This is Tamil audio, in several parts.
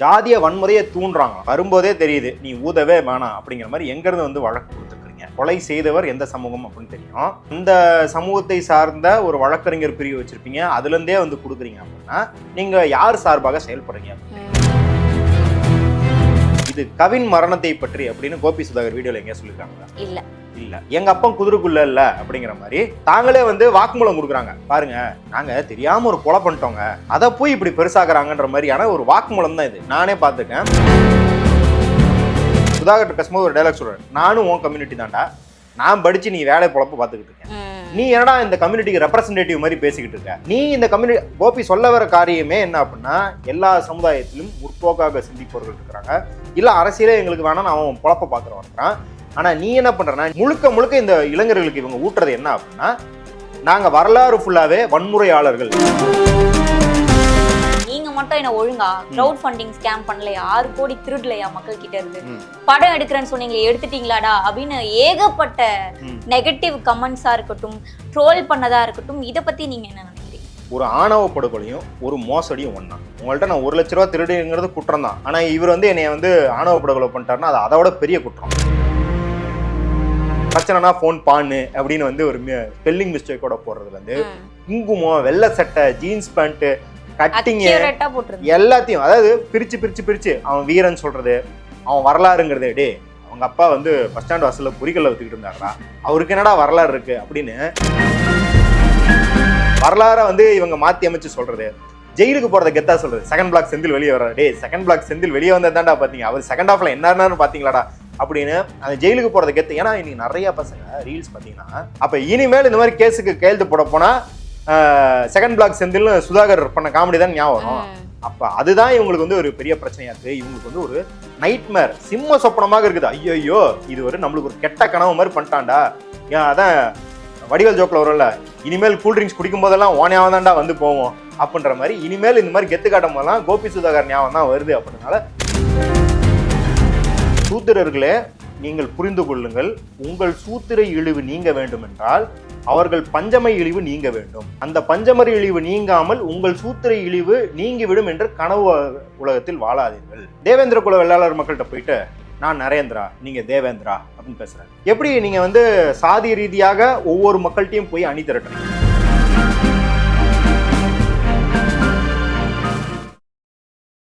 ஜாதிய வன்முறையை தூண்டுறாங்க வரும்போதே தெரியுது நீ ஊதவே வேணாம் அப்படிங்கிற மாதிரி எங்கிருந்து வந்து வழக்கு கொடுத்துருக்குறீங்க கொலை செய்தவர் எந்த சமூகம் அப்படின்னு தெரியும். இந்த சமூகத்தை சார்ந்த ஒரு வழக்கறிஞர் பிரிவு வச்சிருப்பீங்க. அதுலேருந்தே வந்து கொடுக்குறீங்க அப்படின்னா நீங்கள் யார் சார்பாக செயல்படுறீங்க? இது கவின் மரணத்தை பற்றி அப்படின்னு கோபி சுதாகர் வீடியோல எங்கேயா சொல்லியிருக்காங்க இல்ல. இல்ல. எங்க அப்பா குதிரைக்குள்ள இல்ல அப்படிங்கிற மாதிரி தாங்களே வந்து வாக்குமூலம் கொடுக்குறாங்க. பாருங்க நாங்க தெரியாம ஒரு கொலை பண்ணிட்டோங்க. அதை போய் இப்படி பெருசாக்குறாங்கன்ற மாதிரியான ஒரு வாக்குமூலம் தான் இது. நானே பார்த்துருக்கேன். சுதாகர் பேசும்போது ஒரு டைலாக் சொல்றேன் நானும் உன் கம்யூனிட்டி தான்டா. நான் படிச்சு நீ வேலை பொழப்பு பார்த்துக்கிட்டு இருக்கேன். நீ என்னடா இந்த கம்யூனிட்டிக்கு ரெப்ரசன்டேட்டிவ் மாதிரி பேசிக்கிட்டு இருக்க? நீ இந்த கம்யூனிட்டி கோபி சொல்ல வர காரியமே என்ன அப்படின்னா எல்லா சமுதாயத்திலும் முற்போக்காக சிந்திப்பவர்கள் இருக்கிறாங்க. இல்ல அரசியலே எங்களுக்கு வேணாம் அவன் பொழப்ப பார்க்குறவன் இருக்கிறான். ஆனா நீ என்ன பண்றனா முழுக்க முழுக்க இந்த இளைஞர்களுக்கு இவங்க ஊட்டுறது என்ன அப்படின்னா நாங்க வரலாறு ஃபுல்லாவே வன்முறையாளர்கள். நீங்க மட்டும் என்ன ஒழுங்கா கிரவுட் ஃபண்டிங் ஸ்கேம் பண்ணலையா? ஆறு கோடி திருடலையா மக்கள் கிட்ட இருந்து. படம் எடுக்கிறேன்னு சொன்னீங்களே எடுத்துட்டீங்களாடா அப்படின்னு ஏகப்பட்ட. நெகட்டிவ் கமெண்ட்ஸா இருக்கட்டும் ட்ரோல் பண்ணதா இருக்கட்டும் இத பத்தி நீங்க என்ன நினைக்கிறீங்க? ஒரு ஆணவ படுகொலையும் ஒரு மோசடியும் ஒண்ணா. உங்கள்ட்ட நான் ஒரு லட்ச ரூபா திருடுங்கிறது குற்றம் தான். ஆனா இவர் வந்து என்னைய வந்து ஆணவ படுகொலை பண்ணிட்டாருன்னா அது அதோட பெரிய குற்றம். பிரச்சனைனா ஃபோன் பான்னு அப்படின்னு வந்து ஒரு ஸ்பெல்லிங் மிஸ்டேக்கோட போடுறதுல இருந்து குங்குமம் வெள்ளை சட்டை ஜீன்ஸ் பேண்ட் கட்டிங் எல்லாத்தையும் அதாவது பிரிச்சு பிரிச்சு பிரிச்சு அவன் வீரன் சொல்றது அவன் வரலாறுங்கிறது டே அவங்க அப்பா வந்து பஸ் ஸ்டாண்ட் வாசல்ல பொறிக்கல்ல வச்சுக்கிட்டு இருந்தாரா அவருக்கு என்னடா வரலாறு இருக்கு அப்படின்னு வரலாற வந்து இவங்க மாத்தி அமைச்சு சொல்றது. ஜெயிலுக்கு போறத கெத்தா சொல்றது. செகண்ட் பிளாக் செந்தில் வெளியே வர்றாரு. டே செகண்ட் பிளாக் செந்தில் வெளியே வந்ததாண்டா பாத்தீங்க. அவர் செகண்ட் ஹாஃப்ல என்னன்னு பாத்தீங்களாடா. அப்படின்னு அந்த ஜெயிலுக்கு போறத கெத்து ஏன்னா இன்னைக்கு நிறைய பசங்க ரீல்ஸ் பாத்தீங்கன்னா அப்ப இனிமேல் இந்த மாதிரி கேஸுக்கு கையெழுத்து போட போனா செகண்ட் பிளாக் செந்தில்னு சுதாகர் பண்ண காமெடி தான் ஞாபகம் வரும். அப்ப அதுதான் இவங்களுக்கு வந்து ஒரு பெரிய பிரச்சனையா இருக்கு. இவங்களுக்கு வந்து ஒரு நைட்மேர் சிம்ம சொப்பனமாக இருக்குது. ஐயோ இது ஒரு நம்மளுக்கு ஒரு கெட்ட கனவு மாதிரி பண்ணிட்டான்டா. ஏன் அதான் வடிவேல் ஜோக்ல வரும்ல இனிமேல் கூல் ட்ரிங்க்ஸ் குடிக்கும் போதெல்லாம் ஓனையாவ தான்டா வந்து போவோம் அப்படின்ற மாதிரி இனிமேல் இந்த மாதிரி கெத்து காட்டும் போதெல்லாம் கோபி சுதாகர் ஞாபகம் தான் வருது. அப்படின்னால சூத்திரர்களே நீங்கள் புரிந்து கொள்ளுங்கள். உங்கள் சூத்திர இழிவு நீங்க வேண்டும் என்றால் அவர்கள் பஞ்சமை இழிவு நீங்க வேண்டும். அந்த பஞ்சமரி இழிவு நீங்காமல் உங்கள் சூத்திர இழிவு நீங்கிவிடும் என்று கனவு உலகத்தில் வாழாதீர்கள். தேவேந்திர குல வெள்ளாளர் மக்கள்கிட்ட போயிட்டு நான் நரேந்திரா நீங்க தேவேந்திரா அப்படின்னு பேசுறேன் எப்படி நீங்க வந்து சாதி ரீதியாக ஒவ்வொரு மக்கள்கிட்டையும் போய் அணி திரட்டுறீங்க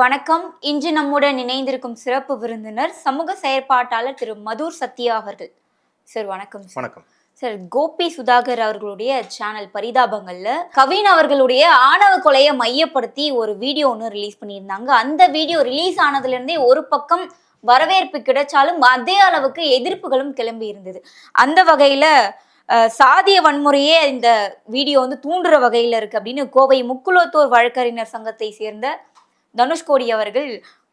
வணக்கம். இன்று நம்முடன் இணைந்திருக்கும் சிறப்பு விருந்தினர் சமூக செயற்பாட்டாளர் திரு மதுர் சத்யா அவர்கள். சார் வணக்கம். வணக்கம். சார் கோபி சுதாகர் அவர்களுடைய சேனல் பரிதாபங்கள்ல கவின் அவர்களுடைய ஆணவ கொலையை மையப்படுத்தி ஒரு வீடியோ ஒன்று ரிலீஸ் பண்ணியிருந்தாங்க. அந்த வீடியோ ரிலீஸ் ஆனதுல இருந்தே ஒரு பக்கம் வரவேற்பு கிடைச்சாலும் அதே அளவுக்கு எதிர்ப்புகளும் கிளம்பி இருந்தது. அந்த வகையில சாதிய வன்முறையே இந்த வீடியோ வந்து தூண்டுற வகையில இருக்கு அப்படின்னு கோவை முக்குலத்தோர் வழக்கறிஞர் சங்கத்தை சேர்ந்த தனுஷ்கோடி அவர்கள்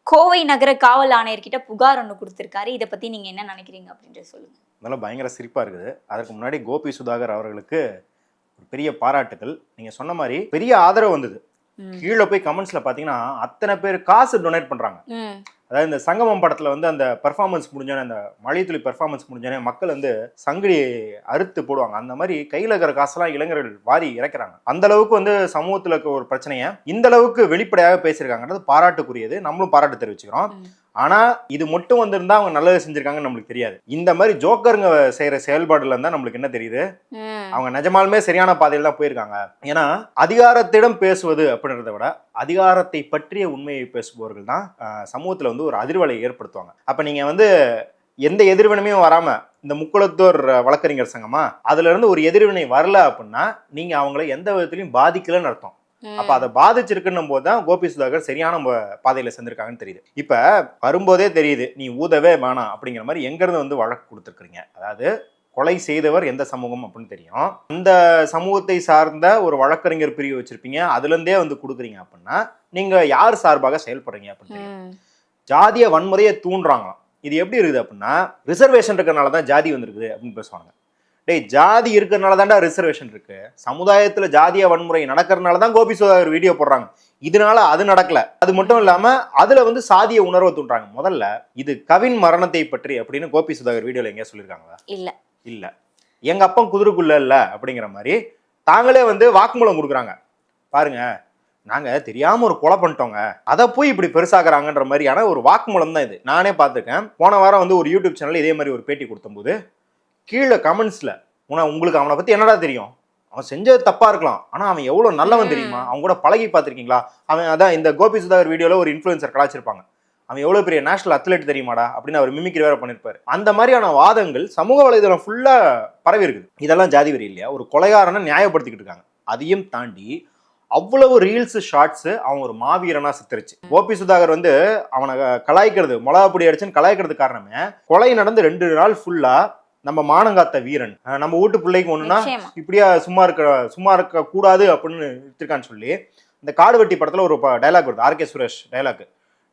கோவை நகர காவல் ஆணையர்கிட்ட புகார் ஒன்று கொடுத்திருக்காரு. இதை பத்தி நீங்க என்ன நினைக்கிறீங்க அப்படின்ற சொல்லுங்க. அதனால பயங்கர சிரிப்பா இருக்குது. அதற்கு முன்னாடி கோபி சுதாகர் அவர்களுக்கு ஒரு பெரிய பாராட்டுகள் நீங்க சொன்ன மாதிரி பெரிய ஆதரவு வந்தது. கீழே போய் கமெண்ட்ஸ்ல பாத்தீங்கன்னா அத்தனை பேர் காசு டொனேட் பண்றாங்க. ம். அதாவது இந்த சங்கமம் படத்தில் வந்து அந்த பர்ஃபார்மன்ஸ் முடிஞ்சோன்னே அந்த மழைத்துளி பெர்ஃபார்மன்ஸ் முடிஞ்சோன்னே மக்கள் வந்து சங்கடி அறுத்து போடுவாங்க. அந்த மாதிரி கையில் இருக்கிற காசெல்லாம் இளைஞர்கள் வாரி இறக்குறாங்க. அந்த அளவுக்கு வந்து சமூகத்தில் இருக்க ஒரு பிரச்சனையை இந்த அளவுக்கு வெளிப்படையாக பேசியிருக்காங்கன்றது பாராட்டுக்குரியது. நம்மளும் பாராட்டு தெரிவிச்சுக்கிறோம். ஆனா இது மட்டும் வந்திருந்தா அவங்க நல்லது செஞ்சிருக்காங்கன்னு நம்மளுக்கு தெரியாது இந்த மாதிரி ஜோக்கருங்க செய்யற செயல்பாடுல இருந்தா நம்மளுக்கு என்ன தெரியுது. அவங்க நிஜமாலுமே சரியான பாதையில் தான் போயிருக்காங்க ஏன்னா அதிகாரத்திடம் பேசுவது அப்படின்றத விட அதிகாரத்தை பற்றிய உண்மையை பேசுபவர்கள் தான் சமூகத்துல வந்து ஒரு அதிர்வலை ஏற்படுத்துவாங்க அப்ப நீங்க வந்து எந்த எதிர்வினையும் வராம இந்த முக்குளத்தோர் வழக்கறிஞர் சங்கமா அதுல இருந்து ஒரு எதிர்வினை வரல அப்படின்னா நீங்க அவங்கள எந்த விதத்திலையும் பாதிக்கலன்னு அர்த்தம். அப்ப அதை பாதிச்சிருக்குன்னும் போது தான் கோபி சுதாகர் சரியான பாதையில செஞ்சிருக்காங்கன்னு தெரியுது. இப்ப வரும்போதே தெரியுது நீ ஊதவே வேணாம் அப்படிங்கிற மாதிரி எங்க இருந்து வந்து வழக்கு கொடுத்துருக்கீங்க அதாவது கொலை செய்தவர் எந்த சமூகம் அப்படின்னு தெரியும். அந்த சமூகத்தை சார்ந்த ஒரு வழக்கறிஞர் பிரிவு வச்சிருப்பீங்க அதுல இருந்தே வந்து கொடுக்குறீங்க அப்படின்னா நீங்க யார் சார்பாக செயல்படுறீங்க அப்படின்னு. ஜாதிய வன்முறையை தூண்டுறாங்களாம். இது எப்படி இருக்குது அப்படின்னா ரிசர்வேஷன் இருக்கிறனால தான் ஜாதி வந்திருக்குது அப்படின்னு பேசுவாங்க. டேய் ஜாதி இருக்கிறனால தான்டா ரிசர்வேஷன் இருக்கு. சமுதாயத்துல ஜாதிய வன்முறை நடக்கிறதுனால தான் கோபி சுதாகர் வீடியோ போடுறாங்க. இதனால அது நடக்கல. அது மட்டும் இல்லாம அதுல வந்து சாதிய உணர்வை தூண்டுறாங்க. முதல்ல இது கவின் மரணத்தை பற்றி அப்படின்னு கோபி சுதாகர் வீடியோல எங்கேயா சொல்லியிருக்காங்களா? இல்ல. இல்ல. எங்க அப்பா குதிரைக்குள்ள இல்ல அப்படிங்கிற மாதிரி தாங்களே வந்து வாக்குமூலம் கொடுக்குறாங்க. பாருங்க நாங்க தெரியாம ஒரு கொலை பண்ணிட்டோங்க. அதை போய் இப்படி பெருசாக்குறாங்கன்ற மாதிரியான ஒரு வாக்குமூலம் தான் இது. நானே பார்த்துருக்கேன். போன வாரம் வந்து ஒரு யூடியூப் சேனல்ல இதே மாதிரி ஒரு பேட்டி கொடுத்தபோது கீழே கமெண்ட்ஸ்ல உன உங்களுக்கு அவனை பத்தி என்னடா தெரியும்? அவன் செஞ்சது தப்பா இருக்கலாம். ஆனா அவன் எவ்வளவு நல்லவன் தெரியுமா? அவங்க கூட பழகி பார்த்திருக்கீங்களா? அவன் அதான் இந்த கோபி சுதாகர் வீடியோல ஒரு இன்ஃபுளுசர் கலாச்சிருப்பாங்க. அவன் எவ்வளவு பெரிய நேஷனல் அத்லெட் தெரியுமாடா? அப்படின்னு அவர் மிமிக்ரி வேற பண்ணிருப்பாரு. அந்த மாதிரியான வாதங்கள் சமூக வலைதளம் ஃபுல்லா பரவி இருக்குது. இதெல்லாம் ஜாதி வெறி இல்லையா? ஒரு கொலைகாரனை நியாயப்படுத்திக்கிட்டு இருக்காங்க. அதையும் தாண்டி அவ்வளவு ரீல்ஸ் ஷார்ட்ஸ் அவன் ஒரு மாவீரனா சித்தரிச்சு. கோபி சுதாகர் வந்து அவனை கலாய்க்கிறது மிளகா பொடி அடிச்சுன்னு கலாய்க்கிறது காரணமே கொலை நடந்து ரெண்டு நாள் ஃபுல்லா நம்ம மானங்காத்த வீரன். நம்ம வீட்டு பிள்ளைக்கு ஒண்ணுன்னா இப்படியா சும்மா இருக்க சும்மா இருக்க கூடாது அப்படின்னு இருக்கான்னு சொல்லி இந்த காடு வெட்டி படத்துல ஒரு டைலாக் வருது. ஆர்கே சுரேஷ் டைலாக்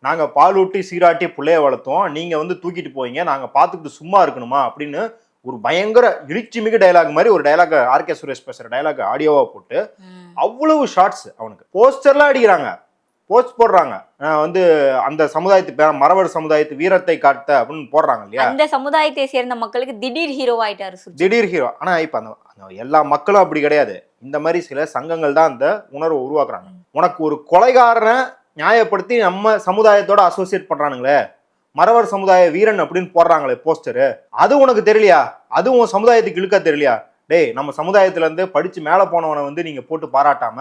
நாங்க பால் ஊட்டி சீராட்டி புள்ளைய வளர்த்தோம். நீங்க வந்து தூக்கிட்டு போவீங்க. நாங்க பார்த்துக்கிட்டு சும்மா இருக்கணுமா அப்படின்னு ஒரு பயங்கர எழுச்சி மிகு டைலாக் மாதிரி ஒரு டைலாக் ஆர்கே சுரேஷ் பேசுற டைலாக் ஆடியோவா போட்டு. அவ்வளவு ஷார்ட்ஸ் அவனுக்கு. போஸ்டர்லாம் அடிக்கிறாங்க. போஸ்ட் போடுறாங்க. வந்து அந்த சமுதாயத்து மறவர் சமுதாயத்து வீரத்தை காட்ட அப்படின்னு போடுறாங்க இல்லையா? அந்த சமுதாயத்தை சேர்ந்த மக்களுக்கு திடீர் ஹீரோ ஆயிட்டாரு திடீர் ஹீரோ ஆனா இப்ப அந்த எல்லா மக்களும் அப்படி கிடையாது. இந்த மாதிரி சில சங்கங்கள் தான் அந்த உணர்வை உருவாக்குறாங்க. உனக்கு ஒரு கொலைகாரனை நியாயப்படுத்தி நம்ம சமுதாயத்தோட அசோசியேட் பண்றானுங்களே. மறவர் சமுதாய வீரன் அப்படின்னு போடுறாங்களே போஸ்டரு அது உனக்கு தெரியலையா? அது உன் சமுதாயத்துக்கு இழுக்க தெரியலையா? டேய் நம்ம சமுதாயத்துல இருந்து படிச்சு மேல போனவனை வந்து நீங்க போட்டு பாராட்டாம.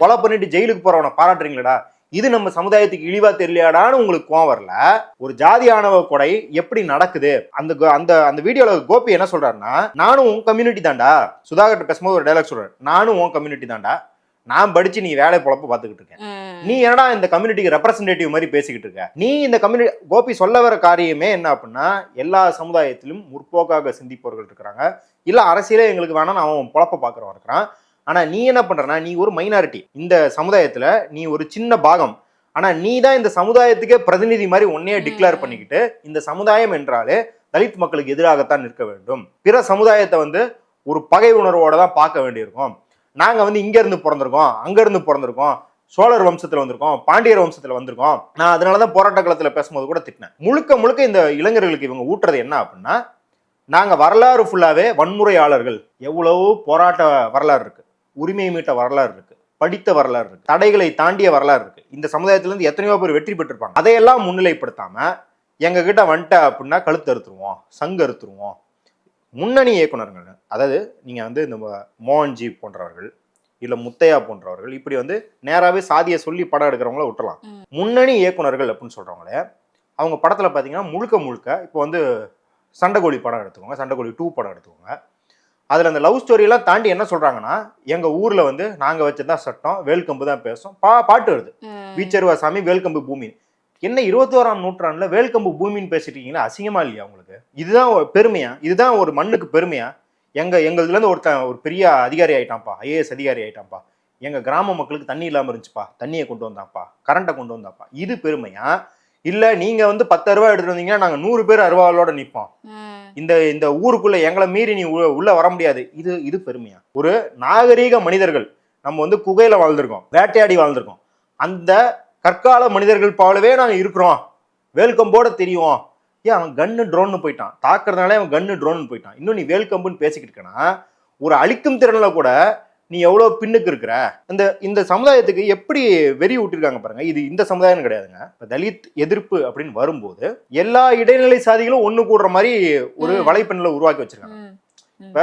கொலை பண்ணிட்டு ஜெயிலுக்கு போறவனை பாராட்டுறீங்களடா. இது நம்ம சமுதாயத்துக்கு இழிவா தெரியலையாடான்னு உங்களுக்கு கோவம் வரல. ஒரு ஜாதி ஆணவ கொலை எப்படி நடக்குது? அந்த அந்த அந்த வீடியோல கோபி என்ன சொல்றாருன்னா நானும் உன் கம்யூனிட்டி தான்டா. சுதாகர் பேசும்போது ஒரு டைலாக் சொல்றாரு நானும் உன் கம்யூனிட்டி தான்டா. நான் படிச்சு நீ வேலை பொழப்ப பார்த்துக்கிட்டு இருக்கேன். நீ என்னடா இந்த கம்யூனிட்டிக்கு ரெப்ரசன்டேட்டிவ் மாதிரி பேசிக்கிட்டு இருக்க? நீ இந்த கம்யூனிட்டி கோபி சொல்ல வர காரியமே என்ன அப்படின்னா எல்லா சமுதாயத்திலும் முற்போக்காக சிந்திப்பவர்கள் இருக்கிறாங்க. இல்ல அரசியலே எங்களுக்கு வேணாம் அவன் பொழப்ப பார்க்குறவன் இருக்கிறான். ஆனா நீ என்ன பண்றனா நீ ஒரு மைனாரிட்டி இந்த சமுதாயத்துல நீ ஒரு சின்ன பாகம். ஆனா நீ தான் இந்த சமுதாயத்துக்கே பிரதிநிதி மாதிரி உன்னையே டிக்ளேர் பண்ணிக்கிட்டு இந்த சமுதாயம் என்றாலே தலித் மக்களுக்கு எதிராகத்தான் நிற்க வேண்டும். பிற சமுதாயத்தை வந்து ஒரு பகை உணர்வோட தான் பார்க்க வேண்டியிருக்கும். நாங்க வந்து இங்க இருந்து பிறந்திருக்கோம் அங்க இருந்து பிறந்திருக்கோம் சோழர் வம்சத்துல வந்திருக்கோம் பாண்டியர் வம்சத்துல வந்திருக்கோம். நான் அதனாலதான் போராட்ட காலத்துல பேசும்போது கூட திட்டினேன். முழுக்க முழுக்க இந்த இளைஞர்களுக்கு இவங்க ஊட்டுறது என்ன அப்படின்னா நாங்க வரலாறு ஃபுல்லாவே வன்முறையாளர்கள். எவ்வளவோ போராட்ட வரலாறு இருக்கு. உரிமை மீட்ட வரலாறு இருக்கு. படித்த வரலாறு இருக்கு. தடைகளை தாண்டிய வரலாறு இருக்கு. இந்த சமுதாயத்துல இருந்து எத்தனையோ பேர் வெற்றி பெற்றிருப்பாங்க. அதையெல்லாம் முன்னிலைப்படுத்தாம எங்க கிட்ட வந்துட்ட அப்படின்னா கழுத்து அறுத்துருவோம் சங்கு அறுத்துருவோம். முன்னணி இயக்குனர்கள் அதாவது நீங்க வந்து இந்த மோகன்ஜி போன்றவர்கள் இல்ல முத்தையா போன்றவர்கள் இப்படி வந்து நேராவே சாதியை சொல்லி படம் எடுக்கிறவங்கள விட்டுறலாம். ம். முன்னணி இயக்குனர்கள் அப்படின்னு சொல்றவங்களே அவங்க படத்துல பாத்தீங்கன்னா முழுக்க முழுக்க இப்போ வந்து சண்டைக்கோழி படம் எடுத்துக்கோங்க சண்டைக்கோழி டூ படம் எடுத்துக்கோங்க. அதுல அந்த லவ் ஸ்டோரியெல்லாம் தாண்டி என்ன சொல்றாங்கன்னா எங்க ஊர்ல வந்து நாங்க வச்சதான் சட்டம் வேல்கம்பு தான் பேசும். பா பாட்டு வருது. வீச்சருவா சாமி வேல்கம்பு பூமி. என்ன இருபத்தோராம் நூற்றாண்டுல வேல்கம்பு பூமின்னு பேசிட்டு இருக்கீங்களா அசிங்கமா இல்லையா உங்களுக்கு? இதுதான் பெருமையா? இதுதான் ஒரு மண்ணுக்கு பெருமையா? எங்க எங்கதுல இருந்து ஒருத்தன் ஒரு பெரிய அதிகாரி ஆயிட்டான்ப்பா ஐஏஎஸ் அதிகாரி ஆயிட்டான்ப்பா. எங்க கிராம மக்களுக்கு தண்ணி இல்லாம இருந்துச்சுப்பா தண்ணியை கொண்டு வந்தாப்பா கரண்ட்டை கொண்டு வந்தாப்பா இது பெருமையா? இல்ல நீங்க வந்து பத்து அருவா எடுத்துட்டு வந்தீங்கன்னா நாங்க நூறு பேர் அருவாளோட நிப்போம். ம். இந்த இந்த ஊருக்குள்ள எங்களை மீறி நீ உள்ள- வர முடியாது. இது இது பெருமையா. ஒரு நாகரீக மனிதர்கள் நம்ம வந்து குகையில வாழ்ந்திருக்கோம் வேட்டையாடி வாழ்ந்திருக்கோம். அந்த கற்கால மனிதர்கள் போலவே நாங்க இருக்கிறோம். வேல்கம்போட தெரியும். ஏன் அவன் கன்னு ட்ரோன்னு போயிட்டான். தாக்குறதுனாலே அவன் கன்னு ட்ரோன்னு போயிட்டான். இன்னும் நீ வேல்கம்புன்னு பேசிக்கிட்டு இருக்கனா ஒரு அழிக்கும் திறன்ல கூட நீ எவ்வளவு பின்னுக்கு இருக்கிற? இந்த இந்த சமுதாயத்துக்கு எப்படி வெறி விட்டுருக்காங்க பாருங்க. இது இந்த சமுதாயம் கிடையாதுங்க. இப்ப தலித் எதிர்ப்பு அப்படின்னு வரும்போது எல்லா இடைநிலை சாதிகளும் ஒண்ணு கூடுற மாதிரி ஒரு ம். வலைப்பின்னலை உருவாக்கி வச்சிருக்காங்க. ம். இந்த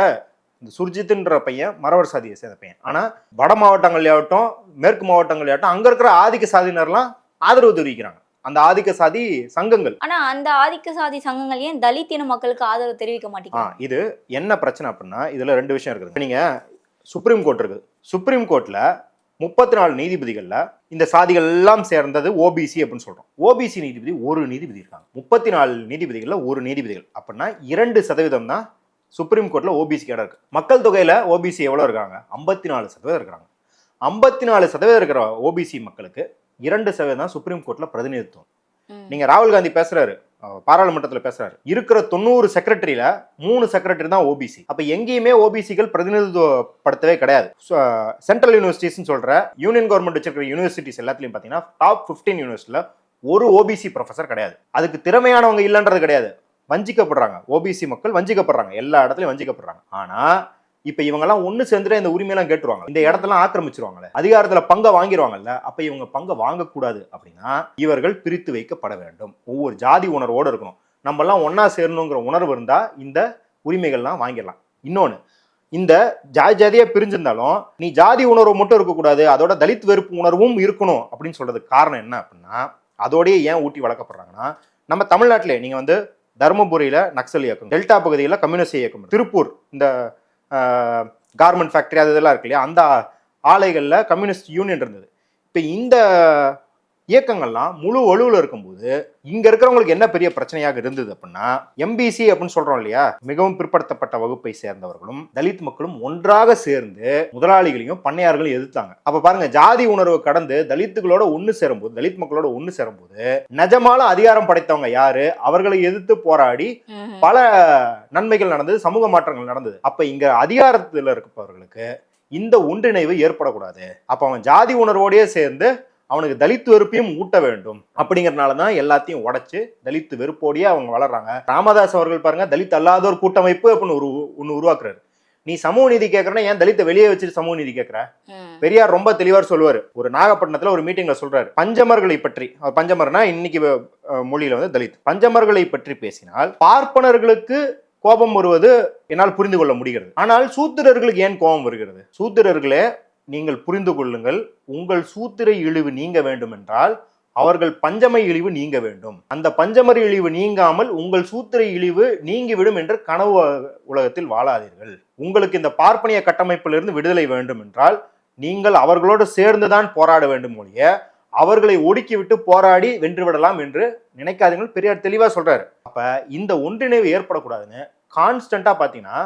சுர்ஜித்ன்ற பையன் மறவர் சாதியை சேர்ந்த பையன். ஆனா வட மாவட்டங்கள்லயாகட்டும் மேற்கு மாவட்டங்கள்லயாகட்டும் அங்க இருக்கிற ஆதிக்க சாதியினர்லாம் ஆதரவு தெரிவிக்கிறாங்க. அந்த ஆதிக்க சாதி சங்கங்கள். ஆனா அந்த ஆதிக்க சாதி சங்கங்கள் ஏன் தலித் இன மக்களுக்கு ஆதரவு தெரிவிக்க ஆ மாட்டேங்கிறாங்க இது என்ன பிரச்சனை அப்படின்னா இதுல ரெண்டு விஷயம் இருக்குது. நீங்க சுப்ரீம் கோர்ட் இருக்குது. சுப்ரீம் கோர்ட்ல முப்பத்தி நாலு நீதிபதிகள்ல இந்த சாதிகள் எல்லாம் சேர்ந்தது ஓபிசி அப்படின்னு சொல்றோம். ஓபிசி நீதிபதி ஒரு நீதிபதி இருக்காங்க. முப்பத்தி நாலு நீதிபதிகள்ல ஒரு நீதிபதிகள். அப்படின்னா இரண்டு சதவீதம் தான் சுப்ரீம் கோர்ட்ல ஓபிசிக்கு இடம் இருக்கு. மக்கள் தொகையில ஓபிசி எவ்வளவு இருக்காங்க? ஐம்பத்தி நாலு சதவீதம் இருக்கிறாங்க ஐம்பத்தி நாலு சதவீதம் இருக்கிற ஓபிசி மக்களுக்கு இரண்டு சதவீதம் தான் சுப்ரீம் கோர்ட்ல பிரதிநிதித்துவம். ம். நீங்க ராகுல் காந்தி பேசுறாரு. அஹ், பாராளுமன்றத்தில் பேசுறாரு. இருக்கிற தொண்ணூறு செக்ரட்டரியில மூணு செக்ரட்டரி தான் ஓபிசி அப்ப எங்கேயுமே ஓபிசிகள் பிரதிநிதித்துவப்படுத்தவே கிடையாது. சென்ட்ரல் யூனிவர்சிட்டிஸ்னு சொல்ற யூனியன் கவர்மெண்ட் வச்சிருக்கிற யூனிவர்சிட்டிஸ் எல்லாத்துலயும் பாத்தீங்கன்னா டாப் 15 யூனிவர்சிட்டியில ஒரு ஓபிசி ப்ரொஃபசர் கிடையாது. அதுக்கு திறமையானவங்க இல்லைன்றது கிடையாது. வஞ்சிக்கப்படுறாங்க. ஓபிசி மக்கள் வஞ்சிக்கப்படுறாங்க. எல்லா இடத்துலையும் வஞ்சிக்கப்படுறாங்க. ஆனா இப்ப இவங்க எல்லாம் ஒண்ணு சேர்ந்துட்டு இந்த உரிமையெல்லாம் கேட்டுருவாங்க. இந்த இடத்தெல்லாம் ஆக்கிரமிச்சிருவாங்கல்ல அதிகாரத்துல பங்கை வாங்கிடுவாங்கல்ல அப்ப இவங்க பங்கை வாங்கக்கூடாது அப்படின்னா இவர்கள் பிரித்து வைக்கப்பட வேண்டும். ஒவ்வொரு ஜாதி உணர்வோடு இருக்கணும். நம்ம எல்லாம் ஒன்னா சேரணுங்கிற உணர்வு இருந்தா இந்த உரிமைகள்லாம் வாங்கிடலாம். இன்னொன்னு இந்த ஜாதி ஜாதியா பிரிஞ்சிருந்தாலும் நீ ஜாதி உணர்வு மட்டும் இருக்கக்கூடாது அதோட தலித் வெறுப்பு உணர்வும் இருக்கணும் அப்படின்னு சொல்றதுக்கு காரணம் என்ன அப்படின்னா அதோடய ஏன் ஊட்டி வளர்க்கப்படுறாங்கன்னா நம்ம தமிழ்நாட்டிலே நீங்க வந்து தருமபுரியில நக்சல் இயக்கம் டெல்டா பகுதியில் கம்யூனிஸ்ட் இயக்கம் திருப்பூர் இந்த கார்மெண்ட் ஃபேக்டரி அது இதெல்லாம் இருக்கு இல்லையா? அந்த ஆலைகளில் கம்யூனிஸ்ட் யூனியன் இருந்தது. இப்போ இந்த இயக்கங்கள்லாம் முழு ஒழுவில் இருக்கும்போது இங்க இருக்கிறவங்களுக்கு என்ன பெரிய பிரச்சனையாக இருந்தது அப்படின்னா எம்பிசி அப்படின்னு சொல்றோம் இல்லையா? மிகவும் பிற்படுத்தப்பட்ட வகுப்பை சேர்ந்தவர்களும் தலித் மக்களும் ஒன்றாக சேர்ந்து முதலாளிகளையும் பண்ணையார்களையும் எதிர்த்தாங்க. அப்ப பாருங்க ஜாதி உணர்வு கடந்து தலித்துகளோட ஒண்ணு சேரும்போது தலித் மக்களோட ஒண்ணு சேரும்போது நிஜமால அதிகாரம் படைத்தவங்க யாரு? அவர்களை எதிர்த்து போராடி. பல நன்மைகள் நடந்தது சமூக மாற்றங்கள் நடந்தது. அப்ப இங்க அதிகாரத்துல இருப்பவர்களுக்கு இந்த ஒன்றிணைவு ஏற்படக்கூடாது. அப்ப அவன் ஜாதி உணர்வோடயே சேர்ந்து அவனுக்கு தலித் வெறுப்பையும் ஊட்ட வேண்டும். அப்படிங்கறதுனால தான் எல்லாத்தையும் உடைச்சு தலித் வெறுப்போடயே அவங்க வளர்றாங்க. ராமதாஸ் அவர்கள் பாருங்க தலித் அல்லாதோர் கூட்டமைப்பு அப்படின்னு ஒரு ஒன்னு உருவாக்குறாரு. நீ சமூக நீதி கேட்கறனா ஏன் தலித்தை வெளியே வச்சுட்டு சமூக நீதி கேட்கற ம். பெரியார் ரொம்ப தெளிவார் சொல்லுவார். ஒரு நாகப்பட்டினத்துல ஒரு மீட்டிங்ல சொல்றாரு. பஞ்சமர்களை பற்றி. பஞ்சமர்னா இன்னைக்கு மொழியில வந்து தலித். பஞ்சமர்களை பற்றி பேசினால் பார்ப்பனர்களுக்கு கோபம் வருவது என்னால் புரிந்து கொள்ள முடிகிறது. ஆனால் சூத்திரர்களுக்கு ஏன் கோபம் வருகிறது? சூத்திரர்களே நீங்கள் புரிந்து கொள்ளுங்கள் உங்கள் சூத்திரை இழிவு நீங்க வேண்டும் என்றால் அவர்கள் பஞ்சமை இழிவு நீங்க வேண்டும். அந்த பஞ்சமர் இழிவு நீங்காமல் உங்கள் சூத்திரை இழிவு நீங்கிவிடும் என்று கனவு உலகத்தில் வாழாதீர்கள். உங்களுக்கு இந்த பார்ப்பனிய கட்டமைப்பிலிருந்து விடுதலை வேண்டும் என்றால் நீங்கள் அவர்களோடு சேர்ந்துதான் போராட வேண்டும் ஒழிய அவர்களை ஒடுக்கிவிட்டு போராடி வென்று விடலாம் என்று நினைக்காதீங்கள் பெரியார் தெளிவா சொல்றாரு. அப்ப இந்த ஒன்றிணைவு ஏற்படக்கூடாதுன்னு கான்ஸ்டண்டா பாத்தீங்கன்னா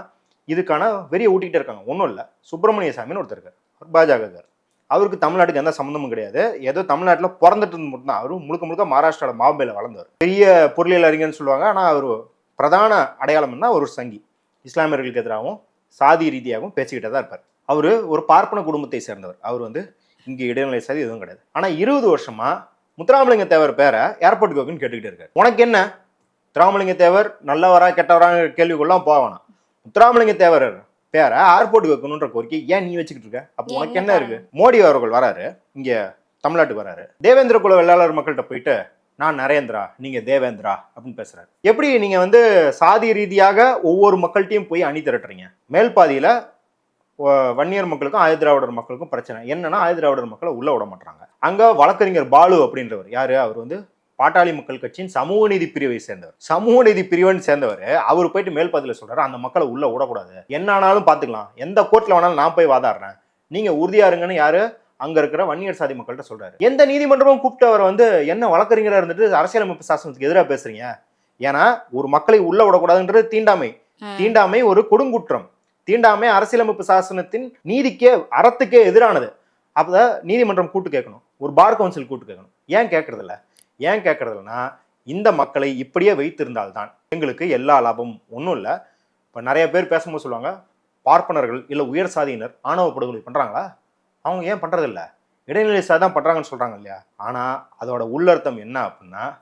இதுக்கான வெறிய ஊட்டிக்கிட்டே இருக்காங்க. ஒன்றும் இல்லை. சுப்பிரமணிய சாமின்னு ஒருத்தர் பாஜகக்கார் அவருக்கு தமிழ்நாட்டுக்கு எந்த சம்மந்தமும் கிடையாது. ஏதோ தமிழ்நாட்டில் பிறந்துட்டு இருந்து மட்டும்தான். அவரும் முழுக்க முழுக்க மகாராஷ்டிராவோட மாம்பையில் வளர்ந்தவர். பெரிய பொருளியல் அறிஞர்னு சொல்லுவாங்க. ஆனால் அவர் பிரதான அடையாளம்னா ஒரு சங்கி. இஸ்லாமியர்களுக்கு எதிராகவும் சாதி ரீதியாகவும் பேசிக்கிட்டே தான் இருப்பார். அவர் ஒரு பார்ப்பன குடும்பத்தை சேர்ந்தவர். அவர் வந்து இங்கே இடைநிலை சாதி எதுவும் கிடையாது. ஆனால் இருபது வருஷமா முத்துராமலிங்க தேவர் பேரை ஏர்போர்ட் கோக்குன்னு கேட்டுக்கிட்டே இருக்காரு. உனக்கு என்ன? முத்துராமலிங்க தேவர் நல்லவரா கெட்டவரா கேள்விக்குள்ளாம் போவானா முத்துராமலிங்க தேவர் பேரை ஏர்போர்ட் வைக்கணுன்ற கோரிக்கை ஏன் நீ வச்சுக்கிட்டு இருக்க? அப்போ உனக்கு என்ன இருக்கு? மோடி அவர்கள் வராரு இங்க தமிழ்நாட்டுக்கு வராரு. தேவேந்திர குல வெள்ளாளர் மக்கள்கிட்ட போயிட்டு நான் நரேந்திரா நீங்க தேவேந்திரா அப்படின்னு பேசுறாரு. எப்படி நீங்க வந்து சாதி ரீதியாக ஒவ்வொரு மக்கள்கிட்டயும் போய் அணி திரட்டுறீங்க? மேல் பாதியில வன்னியர் மக்களுக்கும் ஆயுதிராவிடர் மக்களுக்கும் பிரச்சனை. என்னன்னா ஆயுதிராவிடர் மக்களை உள்ள விட மாட்டாங்க அங்க வழக்கறிஞர் பாலு அப்படின்றவர். யாரு? அவர் வந்து பாட்டாளி மக்கள் கட்சியின் சமூக நீதி பிரிவை சேர்ந்தவர். சமூக நீதி பிரிவன் சேர்ந்தவர். அவர் போயிட்டு மேல் பாதியில சொல்றாரு அந்த மக்களை உள்ள விடக்கூடாது என்ன ஆனாலும் பாத்துக்கலாம். எந்த கோர்ட்ல வேணாலும் நான் போய் வாதாடுறேன். நீங்க உறுதியா இருங்கன்னு யாரு? அங்க இருக்கிற வன்னியர் சாதி மக்கள்கிட்ட சொல்றாரு. எந்த நீதிமன்றமும் கூப்பிட்டு அவர் வந்து என்ன வழக்கறிஞரா இருந்துட்டு அரசியலமைப்பு சாசனத்துக்கு எதிராக பேசுறீங்க? ஏன்னா ஒரு மக்களை உள்ள விடக்கூடாதுன்றது தீண்டாமை. தீண்டாமை ஒரு கொடுங்குற்றம். தீண்டாமை அரசியலமைப்பு சாசனத்தின் நீதிக்கே அறத்துக்கே எதிரானது. அப்போ நீதிமன்றம் கூட்டு கேட்கணும். ஒரு பார் கவுன்சில் கூட்டு கேட்கணும். ஏன் கேட்கறதில்ல? ஏன் கேட்கறதில்லனா இந்த மக்களை இப்படியே வைத்திருந்தால்தான் எங்களுக்கு எல்லா லாபமும். ஒன்றும் இல்லை. இப்போ நிறைய பேர் பேசும்போது சொல்லுவாங்க பார்ப்பனர்கள் இல்லை உயர் சாதியினர் ஆணவ படுகொலை பண்ணுறாங்களா அவங்க ஏன் பண்ணுறதில்ல இடைநிலை சாதி தான் பண்ணுறாங்கன்னு சொல்கிறாங்க இல்லையா? ஆனால் அதோட உள்ளர்த்தம் என்ன அப்படின்னா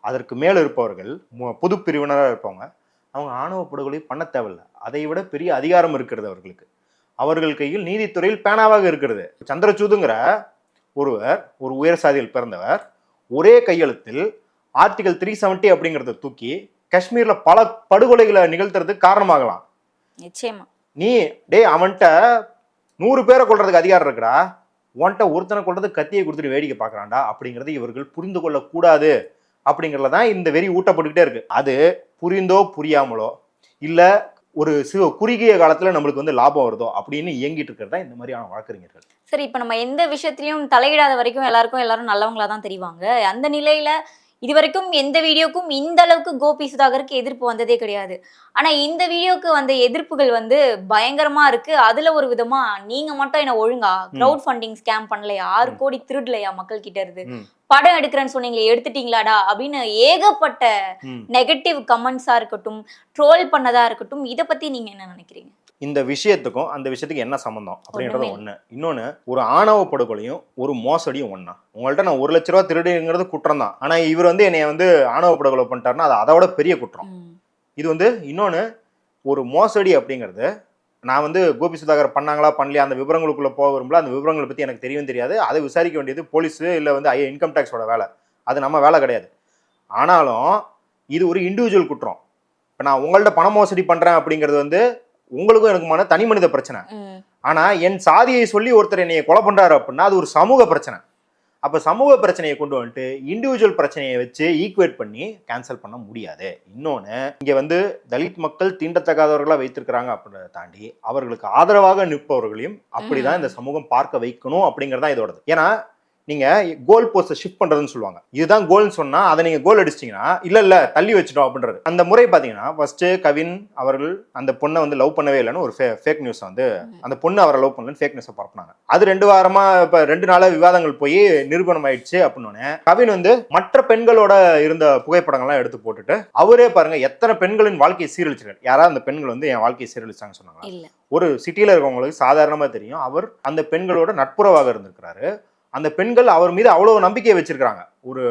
அதற்கு மேலே இருப்பவர்கள் மு- பொது பிரிவினராக இருப்பவங்க அவங்க ஆணவ படுகொலை பண்ண தேவையில்ல. அதை விட பெரிய அதிகாரம் இருக்கிறது அவர்களுக்கு. அவர்கள் கையில் நீதித்துறையில் பேனாவாக இருக்கிறது. சந்திரசூதுங்கிற ஒருவர் ஒரு உயர் சாதியில் பிறந்தவர் ஒரே கையெழுத்தில் ஆர்டிகல் த்ரீ செவன்ட்டி அப்படிங்கிறத தூக்கி காஷ்மீர்ல பல படுகொலைகளை நிகழ்த்துறதுக்கு காரணமாகலாம். நிச்சயமா. நீ டேய் அவன்கிட்ட நூறு பேரை கொல்றதுக்கு அதிகாரம் இருக்குடா. உன்கிட்ட ஒருத்தனை கொல்றதுக்கு கத்தியை கொடுத்துட்டு வேடிக்கை பார்க்கறான்டா அப்படிங்கறத இவர்கள் புரிந்து கொள்ளக்கூடாது அப்படிங்கறதுல தான் இந்த வெறி ஊட்டப்பட்டுக்கிட்டே இருக்கு. அது புரிந்தோ புரியாமலோ இல்ல ஒரு சிறு குறுகிய காலத்துல நம்மளுக்கு வந்து லாபம் வருதோ அப்படின்னு இயங்கிட்டு இருக்கிறது தான் இந்த மாதிரியான வழக்கறிஞர்கள். சரி இப்போ நம்ம எந்த விஷயத்திலயும் தலையிடாத வரைக்கும் எல்லாருக்கும் எல்லாரும் நல்லவங்களா தான் தெரிவாங்க. அந்த நிலையில இது வரைக்கும் எந்த வீடியோக்கும் இந்த அளவுக்கு கோபி சுதாகருக்கு எதிர்ப்பு வந்ததே கிடையாது. ஆனா இந்த வீடியோக்கு வந்த எதிர்ப்புகள் வந்து பயங்கரமா இருக்கு. அதுல ஒரு விதமா நீங்க மட்டும் என்ன ஒழுங்கா கிரவுட் ஃபண்டிங் ஸ்கேம் பண்ணலையா? ஆறு கோடி திருடலையா மக்கள் கிட்ட இருந்து. படம் எடுக்கிறேன்னு சொன்னீங்களே எடுத்துட்டீங்களாடா? அப்படின்னு ஏகப்பட்ட. நெகட்டிவ் கமெண்ட்ஸா இருக்கட்டும் ட்ரோல் பண்ணதா இருக்கட்டும் இத பத்தி நீங்க என்ன நினைக்கிறீங்க? இந்த விஷயத்துக்கும் அந்த விஷயத்துக்கு என்ன சம்பந்தம்? அப்படின்றது ஒண்ணு. இன்னொன்னு ஒரு ஆணவ படுகொலையும் ஒரு மோசடியும் ஒண்ணா. உங்கள்ட்ட நான் ஒரு லட்ச ரூபா திருடுங்கிறது குற்றம் தான். ஆனா இவர் வந்து என்னைய வந்து ஆணவ படுகொலை பண்ணிட்டாருன்னா அது அதை விட பெரிய குற்றம். இது வந்து இன்னொன்று ஒரு மோசடி அப்படிங்கிறது நான் வந்து கோபி சுதாகர் பண்ணாங்களா பண்ணலையா அந்த விவரங்களுக்குள்ள போக விரும்பல. அந்த விவரங்களை பற்றி எனக்கு தெரியவும் தெரியாது. அதை விசாரிக்க வேண்டியது போலீஸு இல்லை வந்து ஐ இன்கம் டேக்ஸோட வேலை. அது நம்ம வேலை கிடையாது. ஆனாலும் இது ஒரு இண்டிவிஜுவல் குற்றம். இப்போ நான் உங்கள்ட்ட பண மோசடி பண்ணுறேன் அப்படிங்கிறது வந்து உங்களுக்கும் எனக்குமான தனி மனித பிரச்சனை. ஆனால் என் சாதியை சொல்லி ஒருத்தர் என்னைய கொலை பண்ணுறாரு அப்படின்னா அது ஒரு சமூக பிரச்சனை. அப்போ சமூக பிரச்சனையை கொண்டு வந்துட்டு இண்டிவிஜுவல் பிரச்சனையை வச்சு ஈக்குவேட் பண்ணி கேன்சல் பண்ண முடியாது. இன்னொன்று இங்கே வந்து தலித் மக்கள் தீண்டத்தகாதவர்களாக வைத்திருக்கிறாங்க அப்படின்றத தாண்டி அவர்களுக்கு ஆதரவாக நிற்பவர்களையும் அப்படிதான் இந்த சமூகம் பார்க்க வைக்கணும் அப்படிங்கிறது தான் இதோடது. ஏன்னா நீங்க கோல் போஸ்ட்டை ஷிஃப்ட் பண்றதுன்னு சொல்லுவாங்க. இதுதான் கோல்னு சொன்னா அதை நீங்க கோல் அடிச்சிட்டீங்கன்னா இல்ல இல்ல தள்ளி வச்சிட்டோம் அப்படின்றது. அந்த முறை பாத்தீங்கன்னா ஃபர்ஸ்ட் கவின் அவர்கள் அந்த பொண்ணை வந்து லவ் பண்ணவே இல்லைன்னு ஒரு ஃபேக் நியூஸ் வந்து அந்த பொண்ணு அவரை லவ் பண்ணலன்னு ஃபேக் நியூஸை பரப்புனாங்க. அது ரெண்டு வாரமா இப்ப ரெண்டு நாளா விவாதங்கள் போய் நிரூபணம் ஆயிடுச்சு அப்படின்னு கவின் வந்து மற்ற பெண்களோட இருந்த புகைப்படங்கள்லாம் எடுத்து போட்டுட்டு அவரே பாருங்க எத்தனை பெண்களின் வாழ்க்கையை சீரழிச்சிருக்காரு. யாராவது அந்த பெண்கள் வந்து என் வாழ்க்கையை சீரழிச்சாங்க சொன்னாங்க ஒரு சிட்டியில் இருக்கவங்களுக்கு சாதாரணமா தெரியும் அவர் அந்த பெண்களோட நட்புறவாக இருந்திருக்கிறாரு. அந்த பெண்கள் அவர் மீது அவ்வளவு நம்பிக்கையை வச்சிருக்கிறாங்க. ஒரு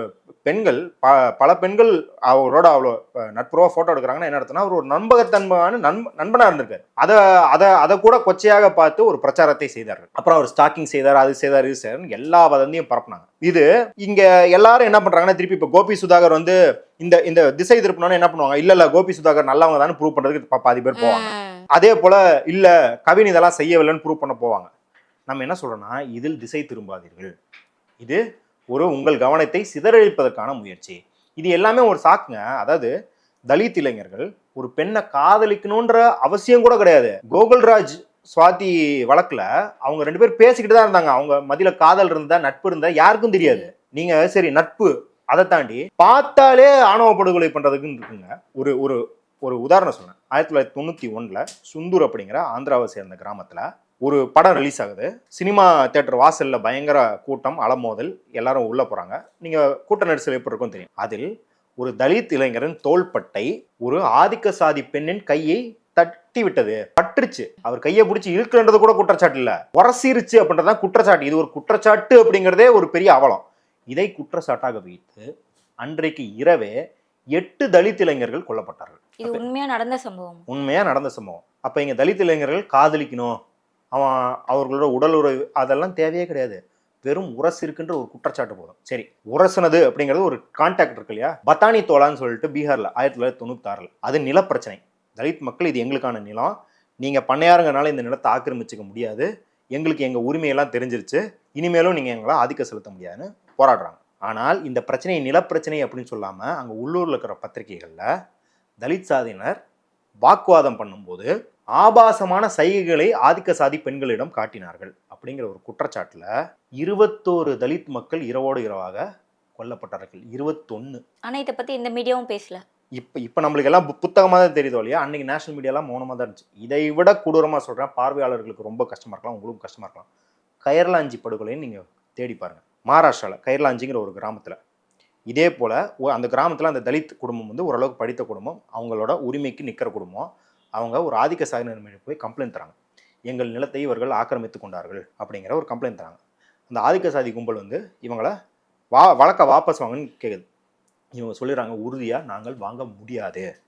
பெண்கள் ப பல பெண்கள் அவரோட அவ்வளோ அஹ், நட்புறவா போட்டோ எடுக்கிறாங்கன்னா என்ன அர்த்தம்னா அவர் ஒரு நம்பகத்தன்மையான நண்ப நண்பனா இருந்திருக்காரு. அதை அதை அதை கூட கொச்சையாக பார்த்து ஒரு பிரச்சாரத்தை செய்தார்கள். அப்புறம் அவர் ஸ்டாக்கிங் செய்தார் அது செய்தார் இது செய்தார் எல்லா வதந்தியும் பரப்புனாங்க. இது இங்க எல்லாரும் என்ன பண்றாங்கன்னா திருப்பி இப்போ கோபி சுதாகர் வந்து இந்த இந்த திசை திருப்பினோன்னு என்ன பண்ணுவாங்க? இல்ல இல்ல கோபி சுதாகர் நல்லவங்க தான் ப்ரூவ் பண்றதுக்கு பா- பாதி பேர் போவாங்க. அதே போல இல்ல கவின் இதெல்லாம் செய்யவில்லைன்னு ப்ரூவ் பண்ண போவாங்க. நம்ம என்ன சொல்றோம்னா இதில் திசை திரும்பாதீர்கள். இது ஒரு உங்கள் கவனத்தை சிதறழிப்பதற்கான முயற்சி. இது எல்லாமே ஒரு சாக்குங்க. அதாவது தலித் இளைஞர்கள் ஒரு பெண்ணை காதலிக்கணுன்ற அவசியம் கூட கிடையாது. கோகுல்ராஜ் சுவாதி வழக்குல அவங்க ரெண்டு பேரும் பேசிக்கிட்டு தான் இருந்தாங்க. அவங்க மதியில் காதல் இருந்தா நட்பு இருந்தா யாருக்கும் தெரியாது. நீங்க சரி நட்பு அதை தாண்டி பார்த்தாலே ஆணவ படுகொலை பண்றதுக்குன்னு இருக்குங்க. ஒரு ஒரு ஒரு உதாரணம் சொன்னேன் ஆயிரத்தி தொள்ளாயிரத்தி தொண்ணூத்தி ஒண்ணுல சுந்தூர் அப்படிங்கிற ஆந்திராவை சேர்ந்த கிராமத்துல ஒரு படம் ரிலீஸ் ஆகுது. சினிமா தேட்டர் வாசல்ல பயங்கர கூட்டம் அலமோதல். எல்லாரும் உள்ள போறாங்க. நீங்க கூட்ட நெரிசல் எப்படி இருக்கும் தெரியும்? அதில் ஒரு தலித் இளைஞரின் தோள்பட்டை ஒரு ஆதிக்க சாதி பெண்ணின் கையை தட்டி விட்டது பட்டுருச்சு. அவர் கையை பிடிச்சி இழுக்குன்றது கூட குற்றச்சாட்டு இல்ல. உரசிருச்சு அப்படின்றதான் குற்றச்சாட்டு. இது ஒரு குற்றச்சாட்டு அப்படிங்கிறதே ஒரு பெரிய அவலம். இதை குற்றச்சாட்டாக வைத்து அன்றைக்கு இரவே எட்டு தலித் இளைஞர்கள் கொல்லப்பட்டார்கள். இது உண்மையா நடந்த சம்பவம்? உண்மையா நடந்த சம்பவம். அப்ப இங்க தலித் இளைஞர்கள் காதலிக்கணும். அவன் அவர்களோட உடல் உறவு அதெல்லாம் தேவையே கிடையாது. வெறும் உரசு இருக்குன்ற ஒரு குற்றச்சாட்டு போதும். சரி உரசுனது அப்படிங்கிறது ஒரு கான்டாக்ட் இருக்கு இல்லையா? பத்தானி தோலான்னு சொல்லிட்டு பீகாரில் ஆயிரத்தி தொள்ளாயிரத்தி தொண்ணூத்தாறில். அது நிலப்பிரச்சனை. தலித் மக்கள் இது எங்களுக்கான நிலம். நீங்கள் பண்ணையாருங்கனால இந்த நிலத்தை ஆக்கிரமிச்சிக்க முடியாது. எங்களுக்கு எங்கள் உரிமையெல்லாம் தெரிஞ்சிருச்சு. இனிமேலும் நீங்கள் எங்களை ஆதிக்கம் செலுத்த முடியாதுன்னு போராடுறாங்க. ஆனால் இந்த பிரச்சனையை நிலப்பிரச்சனை அப்படின்னு சொல்லாமல் அங்கே உள்ளூரில் இருக்கிற பத்திரிகைகளில் தலித் சாதியினர் வாக்குவாதம் பண்ணும்போது ஆபாசமான சைகைகளை ஆதிக்க சாதி பெண்களிடம் காட்டினார்கள். அப்படிங்கிற ஒரு குற்றச்சாட்டுல இருபத்தோரு தலித் மக்கள் இரவோடு இரவாக கொல்லப்பட்டார்கள். இருபத்தொன்னு. ஆனா இத பத்தி இந்த மீடியாவும் பேசல. இப்ப இப்ப நம்மளுக்கு எல்லாம் பு- புத்தகமா தான் தெரியுதோ இல்லையா? அன்னைக்கு நேஷனல் மீடியாலாம் மௌனமா தான் இருந்துச்சு. இதை விட கொடூரமா சொல்றேன். பார்வையாளர்களுக்கு ரொம்ப கஷ்டமா இருக்கலாம். உங்களுக்கும் கஷ்டமா இருக்கலாம். கயர்லாஞ்சி படுகொலைன்னு நீங்க தேடி பாருங்க. மகாராஷ்டிரால கயர்லாஞ்சிங்கிற ஒரு கிராமத்துல. இதே போல அந்த கிராமத்துல அந்த தலித் குடும்பம் வந்து ஓரளவுக்கு படித்த குடும்பம். அவங்களோட உரிமைக்கு நிக்கிற குடும்பம். அவங்க ஒரு ஆதிக்க சாதியினர் மீது போய் கம்ப்ளைண்ட் தராங்க. எங்கள் நிலத்தை இவர்கள் ஆக்கிரமித்து கொண்டார்கள் அப்படிங்கிற ஒரு கம்ப்ளைண்ட் தராங்க. அந்த ஆதிக்க சாதி கும்பல் வந்து இவங்களை வா வழக்க வாபஸ் வாங்கன்னு கேட்குது இவங்க சொல்லிடுறாங்க உறுதியாக நாங்கள் வாங்க முடியாது.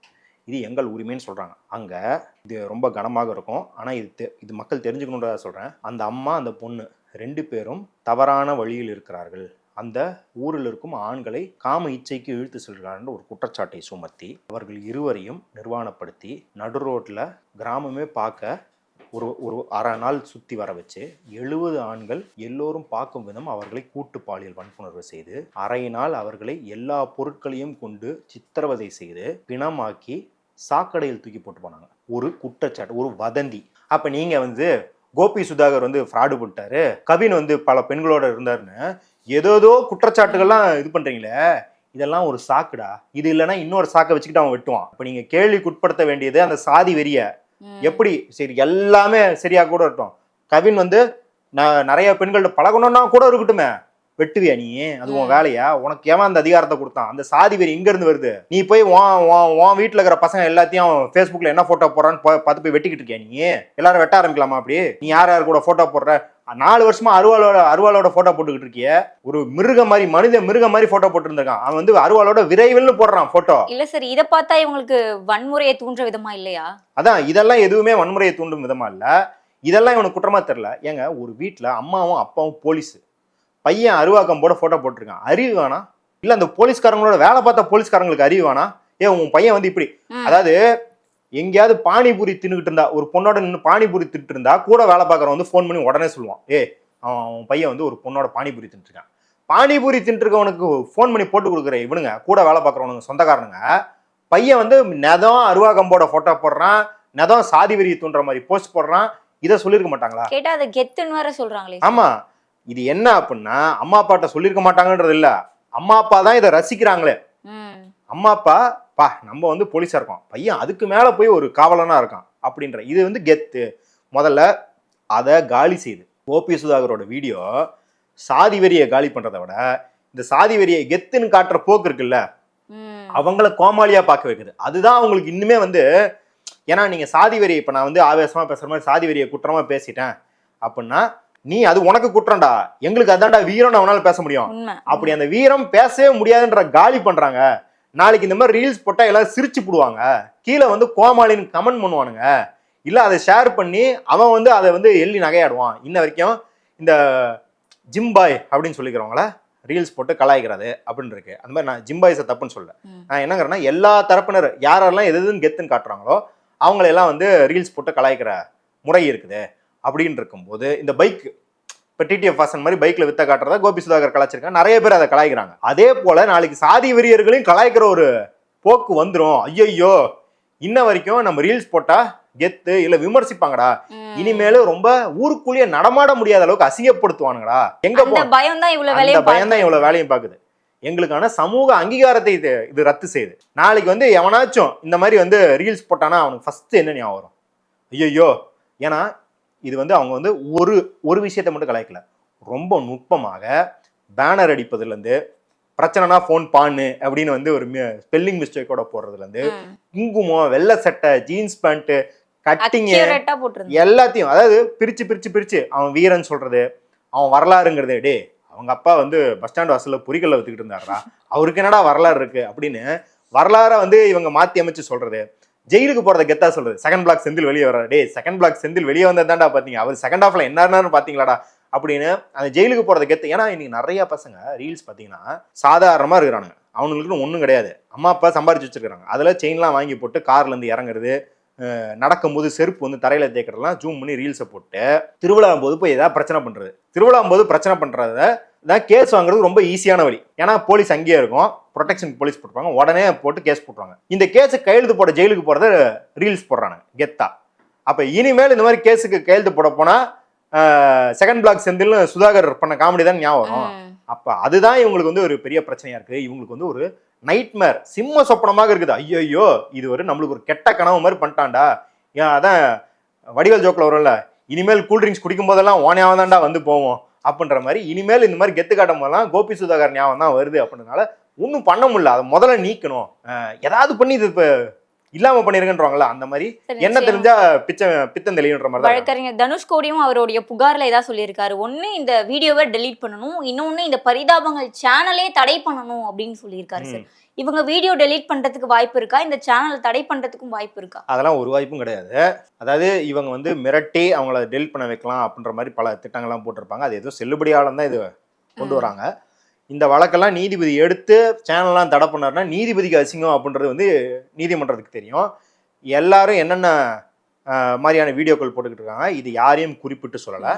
இது எங்கள் உரிமைன்னு சொல்கிறாங்க அங்கே இது ரொம்ப கனமாக இருக்கும். ஆனால் இது தெ- இது மக்கள் தெரிஞ்சுக்கணுன்றதா சொல்கிறேன் அந்த அம்மா அந்த பொண்ணு ரெண்டு பேரும் தவறான வழியில் இருக்கிறார்கள். அந்த ஊரில் இருக்கும் ஆண்களை காம இச்சைக்கு இழுத்து செல்கிறார்கள் ஒரு குற்றச்சாட்டை சுமத்தி அவர்கள் இருவரையும் நிர்வாணப்படுத்தி நடு ரோட்டில் கிராமமே பார்க்க ஒரு ஒரு அரை நாள் சுற்றி வர வச்சு எழுபது ஆண்கள் எல்லோரும் பார்க்கும் விதம் அவர்களை கூட்டு பாலியல் வன்புணர்வு செய்து அரை நாள் அவர்களை எல்லா பொருட்களையும் கொண்டு சித்திரவதை செய்து பிணமாக்கி சாக்கடையில் தூக்கி போட்டு போனாங்க. ஒரு குற்றச்சாட்டு ஒரு வதந்தி. அப்போ நீங்கள் வந்து கோபி சுதாகர் வந்து ஃப்ராடு பண்ணிட்டாரு. கவின் வந்து பல பெண்களோட இருந்தாருன்னு ஏதோதோ குற்றச்சாட்டுகள்லாம் இது பண்றீங்களே இதெல்லாம் ஒரு சாக்குடா. இது இல்லைன்னா இன்னொரு சாக்கை வச்சுக்கிட்டு அவன் வெட்டுவான். இப்போ நீங்க கேள்விக்குட்படுத்த வேண்டியது அந்த சாதி வெறிய. எப்படி? சரி எல்லாமே சரியா கூட இருக்கட்டும். கவின் வந்து நான் நிறைய பெண்கள்ட்ட பழகணும்னா கூட இருக்கட்டுமே. வெட்டுவியா நீ அது உன். வேலையா? உனக்கு ஏன் அந்த அதிகாரத்தை கொடுத்தான்? அந்த சாதி வெறி இங்க இருந்து வருது? நீ போய் உன் வீட்டுல இருக்கிற பசங்க எல்லாத்தையும் ஃபேஸ்புக்ல என்ன போட்டோ போடுறான்னு பார்த்து போய் வெட்டிக்கிட்டு இருக்கியா நீ? எல்லாரும் வெட்ட ஆரம்பிக்கலாமா அப்படி? நீ யார் யார் கூட போட்டோ போடுற? நாலு வருஷமா அருவாளோட அருவாளோட போட்டோ போட்டுக்கிட்டு இருக்கிய. ஒரு மிருக மாதிரி மனித மிருக மாதிரி போட்டோ போட்டுருந்திருக்கான். அவன் வந்து அருவாளோட விரைவில்னு போடுறான் போட்டோ இல்ல சார் இத பார்த்தா இவங்களுக்கு வன்முறையை தூண்டுற விதமா இல்லையா? அதான் இதெல்லாம் எதுவுமே வன்முறையை தூண்டும் விதமா இல்ல. இதெல்லாம் இவனுக்கு குற்றமா தெரியல. ஏங்க ஒரு வீட்ல அம்மாவும் அப்பாவும் போலீஸ் பையன் அருவாக்கம் போட போட்டோ போட்டிருக்கான். அறிவு வேணா இல்ல அந்த போலீஸ்காரங்களோட வேலை பார்த்த போலீஸ்காரங்களுக்கு அறிவு வேணா ஏ உன் பையன் வந்து இப்படி. அதாவது எங்கேயாவது பானிபூரி தின்னுகிட்டு இருந்தா ஒரு பொண்ணோட நின்று பானிபூரி தின்னுட்டு இருந்தா கூட வேலை பார்க்கறவன் வந்து ஃபோன் பண்ணி உடனே சொல்லுவான். ஏ அவன் பையன் வந்து ஒரு பொண்ணோட பானிபூரி தின்னுட்டு இருக்கான் பானிபூரி தின்னுட்டு இருக்கவனுக்கு ஃபோன் பண்ணி போட்டு கொடுக்குற இவனுங்க கூட வேலை பார்க்கறவனுங்க சொந்தக்காரனுங்க பையன் வந்து நெதம் அருவாகம்போட போட்டோ போடுறான் நெதம் சாதி வெறியை தூண்டுற மாதிரி போஸ்ட் போடுறான். இதை சொல்லியிருக்க மாட்டாங்களா? கேட்டா அதை கெத்துன்னு வேற சொல்றாங்களே. ஆமா. இது என்ன அப்படின்னா அம்மா அப்பாட்ட சொல்லியிருக்க மாட்டாங்கன்றது இல்ல. அம்மா அப்பா தான் இதை ரசிக்கிறாங்களே. அம்மா அப்பா பா நம்ம வந்து போலீஸா இருக்கோம். பையன் அதுக்கு மேல போய் ஒரு காவலனா இருக்கான். அப்படின்ற இது வந்து கெத்து. முதல்ல அதை காலி செய்யுது ஓபி சுதாகரோட வீடியோ சாதி வெறியை காலி பண்றதை விட இந்த சாதி வெறியை கெத்துன்னு காட்டுற போக்கு இருக்குல்ல. அவங்கள கோமாளியா பார்க்க வைக்குது. அதுதான் அவங்களுக்கு இன்னுமே வந்து ஏன்னா நீங்க சாதி வெறியை இப்ப நான் வந்து ஆவேசமா பேசுற மாதிரி சாதி வெறியை குற்றமா பேசிட்டேன் அப்படின்னா நீ அது உனக்கு குற்றம்டா. எங்களுக்கு அதான்டா வீரம் அவனால பேச முடியும். அப்படி அந்த வீரம் பேசவே முடியாதுன்ற காலி பண்றாங்க. நாளைக்கு இந்த மாதிரி ரீல்ஸ் போட்டா எல்லாரும் சிரிச்சு போடுவாங்க. கீழே வந்து கோமாளின்னு கமெண்ட் பண்ணுவானுங்க. இல்ல அதை ஷேர் பண்ணி அவன் வந்து அதை வந்து எள்ளி நகையாடுவான். இன்ன வரைக்கும் இந்த ஜிம் பாய் அப்படின்னு சொல்லிக்கிறவங்கள ரீல்ஸ் போட்டு கலாய்க்கிறது அப்படின்னு இருக்கு அந்த மாதிரி நான் ஜிம் பாய்ஸை தப்புன்னு சொல்ல. நான் என்னங்கிறேன்னா எல்லா தரப்பினர் யாரெல்லாம் எது எதுன்னு கெத்துன்னு காட்டுறாங்களோ அவங்களெல்லாம் வந்து ரீல்ஸ் போட்டு கலாய்க்கிற முறை இருக்குது. அப்படின்னு இருக்கும்போது இந்த பைக் இப்போ டிடிஎஃப் வாசன் மாதிரி பைக்ல வித்த காட்டுறதா கோபி சுதாகர் கலாய்ச்சிருக்காங்க நிறைய பேர் அதை கலாய்க்கிறாங்க. அதே போல நாளைக்கு சாதி வெறியர்களையும் கலாய்க்கிற ஒரு போக்கு வந்துரும். ஐயையோ! இன்ன வரைக்கும் நம்ம ரீல்ஸ் போட்டா கெத்து இல்ல விமர்சிப்பாங்கடா. ம். இனிமேலு ரொம்ப ஊருக்குள்ளேயே நடமாட முடியாத அளவுக்கு அசிங்கப்படுத்துவானுங்கடா. எங்க பயம் தான் இவ்வளவு வேலையும் பயம் தான் இவ்வளவு வேலையும் பாக்குது எங்களுக்கான சமூக அங்கீகாரத்தை இது இது ரத்து செய்யுது. நாளைக்கு வந்து எவனாச்சும் இந்த மாதிரி வந்து ரீல்ஸ் போட்டானா அவனுக்கு ஃபர்ஸ்ட் என்ன ஞாபகம் வரும்? ஐயோ ஏன்னா இது வந்து அவங்க வந்து ஒரு ஒரு விஷயத்தை மட்டும் கலாய்க்கல. ரொம்ப நுட்பமாக பேனர் அடிப்பதுலேருந்து பிரச்சனைனா ஃபோன் பான்னு அப்படின்னு வந்து ஒரு ஸ்பெல்லிங் மிஸ்டேக்கோட போடுறதுலேருந்து குங்குமம் வெள்ளை சட்டை ஜீன்ஸ் பேண்ட்டு போட்டிருந்தேன் எல்லாத்தையும் அதாவது பிரிச்சு பிரிச்சு பிரிச்சு அவன் வீரன் சொல்றது அவன் வரலாறுங்கிறது டே அவங்க அப்பா வந்து பஸ் ஸ்டாண்ட் வாசல்ல பொறிக்கல்ல வித்துக்கிட்டு இருந்தாருடா அவருக்கு என்னடா வரலாறு இருக்கு அப்படின்னு வரலாறை வந்து இவங்க மாத்தி அமைச்சு சொல்றது ஜெயிலுக்கு போறத கெத்தா சொல்றது? செகண்ட் பிளாக் செந்தில் வெளியே வர்றாரு. டே செகண்ட் பிளாக் செந்தில் வெளியே வந்ததாண்டா பாத்தீங்க. அவர் செகண்ட் ஹாஃப்ல என்ன பாத்தீங்களாடா? அப்படின்னு அந்த ஜெயிலுக்கு போறத கெத்து ஏன்னா இன்னைக்கு நிறைய பசங்க ரீல்ஸ் பாத்தீங்கன்னா சாதாரணமா இருக்கிறானுங்க. அவனுங்களுக்குன்னு ஒன்றும் கிடையாது. அம்மா அப்பா சம்பாரிச்சு வச்சிருக்காங்க அதில் செயின்லாம் வாங்கி போட்டு கார்ல இருந்து இறங்குறது நடக்கும்போது செருப்பு வந்து தரையில தேக்கிறதுலாம் ஜூம் பண்ணி ரீல்ஸை போட்டு திருவிழா போது போய் ஏதாவது பிரச்சனை பண்றது. திருவிழா போது பிரச்சனை பண்ணுறத தான் கேஸ் வாங்குறது ரொம்ப ஈஸியான வழி. ஏன்னா போலீஸ் அங்கேயே இருக்கும். ப்ரொடெக்ஷன் போலீஸ் போட்டுருப்பாங்க உடனே போட்டு கேஸ் போட்டுருவாங்க. இந்த கேஸு கையெழுத்து போட ஜெயிலுக்கு போறத ரீல்ஸ் போடுறாங்க கெத்தா அப்ப இனிமேல் இந்த மாதிரி கேஸுக்கு கையெழுத்து போட போனா செகண்ட் பிளாக் செந்தில்னு சுதாகர் பண்ண காமெடி தான் ஞாபகம் வரும். அப்ப அதுதான் இவங்களுக்கு வந்து ஒரு பெரிய பிரச்சனையா இருக்கு. இவங்களுக்கு வந்து ஒரு நைட்மேர் சிம்ம சொப்பனமாக இருக்குது. ஐயோ இது ஒரு நம்மளுக்கு ஒரு கெட்ட கனவு மாதிரி பண்ணிட்டான்டா. ஏன் அதான் வடிவேல் ஜோக்கில் வரும்ல இனிமேல் கூல்ட்ரிங்க்ஸ் குடிக்கும் போதெல்லாம் ஓனையாவ தான்டா வந்து போவோம். அப்படின்ற மாதிரி இனிமேல் இந்த மாதிரி கெத்து காட்டும் போதெல்லாம் கோபி சுதாகர் ஞாபகம் தான் வருது அப்படின்றனால ஒன்றும் பண்ண முடியல. அதை முதல்ல நீக்கணும். ஏதாவது பண்ணி இது இப்போ இல்லாம பண்ணிருக்கன்றவாங்களா அந்த மாதிரி என்ன. தெரிஞ்சா பிச்சை பித்தம் தெளிவுன்ற மாதிரி வழக்கறிஞர் தனுஷ்கோடியும் அவருடைய புகார்ல ஏதாவது சொல்லியிருக்காரு. ஒண்ணு இந்த வீடியோவை டெலீட் பண்ணணும். இன்னொன்னு இந்த பரிதாபங்கள் சேனலே தடை பண்ணணும் அப்படின்னு சொல்லியிருக்காரு சார் இவங்க வீடியோ டெலீட் பண்றதுக்கு வாய்ப்பு இருக்கா? இந்த சேனல் தடை பண்றதுக்கும் வாய்ப்பு இருக்கா? அதெல்லாம் ஒரு வாய்ப்பும் கிடையாது. அதாவது இவங்க வந்து மிரட்டி அவங்கள டெலிட் பண்ண வைக்கலாம் அப்படின்ற மாதிரி பல திட்டங்கள்லாம் போட்டிருப்பாங்க. அது எதுவும் செல்லுபடியாலும் தான் இது கொண்டு. வராங்க. இந்த வழக்கெல்லாம் நீதிபதி எடுத்து சேனல்லாம் தடை பண்ணாருன்னா நீதிபதிக்கு அசிங்கம் அப்படின்றது வந்து நீதிமன்றத்துக்கு தெரியும். எல்லாரும் என்னென்ன மாதிரியான வீடியோக்கள் போட்டுக்கிட்டு இருக்காங்க இது யாரையும் குறிப்பிட்டு சொல்லலை.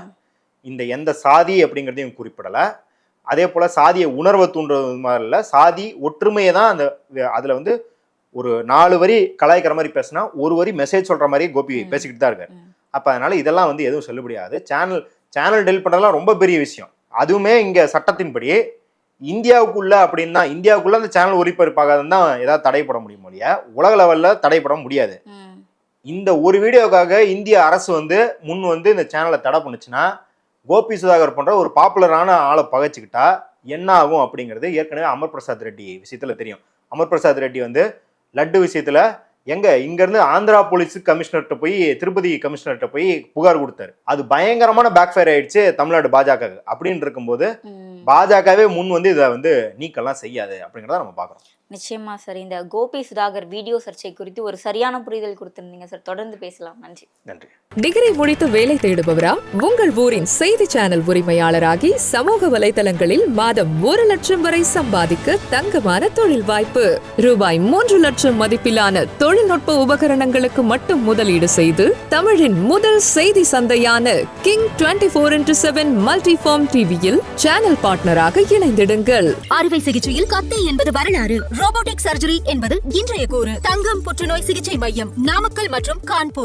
இந்த எந்த சாதி அப்படிங்கிறதையும் குறிப்பிடலை. அதே போல் சாதியை உணர்வை தூண்டுறது மாதிரி இல்லை சாதி ஒற்றுமையை தான் அந்த அதில் வந்து ஒரு நாலு வரி கலாய்க்கிற மாதிரி பேசினா ஒரு வரி மெசேஜ் சொல்கிற மாதிரி கோபி. பேசிக்கிட்டு தான் இருக்காரு. அப்போ அதனால இதெல்லாம் வந்து எதுவும் செல்லுபடியாது சேனல் சேனல் டெலிட் பண்ணுறதுலாம் ரொம்ப பெரிய விஷயம் அதுவுமே இங்கே சட்டத்தின்படி இந்தியாவுக்குள்ள அப்படின்னா இந்தியாவுக்குள்ள அந்த சேனல் ஒளிபரப்பாகாதான் தான் ஏதாவது தடைப்பட முடியும் இல்லையா உலக லெவல்ல தடைப்பட முடியாது. இந்த ஒரு வீடியோக்காக இந்திய அரசு வந்து முன் வந்து இந்த சேனலை தடை பண்ணுச்சுன்னா கோபி சுதாகர் போன்ற ஒரு பாப்புலரான ஆளை பகைச்சுக்கிட்டா என்ன ஆகும் அப்படிங்கிறது ஏற்கனவே அமர் பிரசாத் ரெட்டி விஷயத்துல தெரியும். அமர் பிரசாத் ரெட்டி வந்து லட்டு விஷயத்துல எங்க? இங்க இருந்து ஆந்திரா போலீஸ் கமிஷனர்கிட்ட போய் திருப்பதி கமிஷனர்கிட்ட போய் புகார் கொடுத்தாரு. அது பயங்கரமான பேக் ஃபயர் ஆயிடுச்சு தமிழ்நாடு பாஜக அப்படின்னு இருக்கும்போது. பாஜகவே முன் வந்து இதை வந்து நீக்கெல்லாம் செய்யாது அப்படிங்கிறத நம்ம பார்க்குறோம். நிச்சயமா சார் இந்த கோபி சுதாகர் வீடியோ சர்ச்சை குறித்து ஒரு சரியான புரிதல் கொடுத்திருந்தீங்க சார் தொடர்ந்து பேசலாம். நன்றி. நன்றி. டிகிரி முடித்து வேலை தேடுபவரா? உங்கள் ஊரின் செய்தி சேனல் உரிமையாளராகி சமூக வலைதளங்களில் மாதம் ஒரு லட்சம் வரை சம்பாதிக்க தங்கமான தொழில் வாய்ப்பு. ரூபாய் மூன்று லட்சம் மதிப்பிலான தொழில்நுட்ப உபகரணங்களுக்கு மட்டும் முதலீடு செய்து தமிழின் முதல் செய்தி சந்தையான King twenty four into seven multi form டிவியில் சேனல் பார்ட்னராக இணைந்திடுங்கள். அறுவை சிகிச்சையில் கத்தை என்பது வரலாறு. ரோபோட்டிக் சர்ஜரி என்பது இன்றைய கூறு. தங்கம் புற்றுநோய் சிகிச்சை மையம் நாமக்கல் மற்றும் கான்பூர்.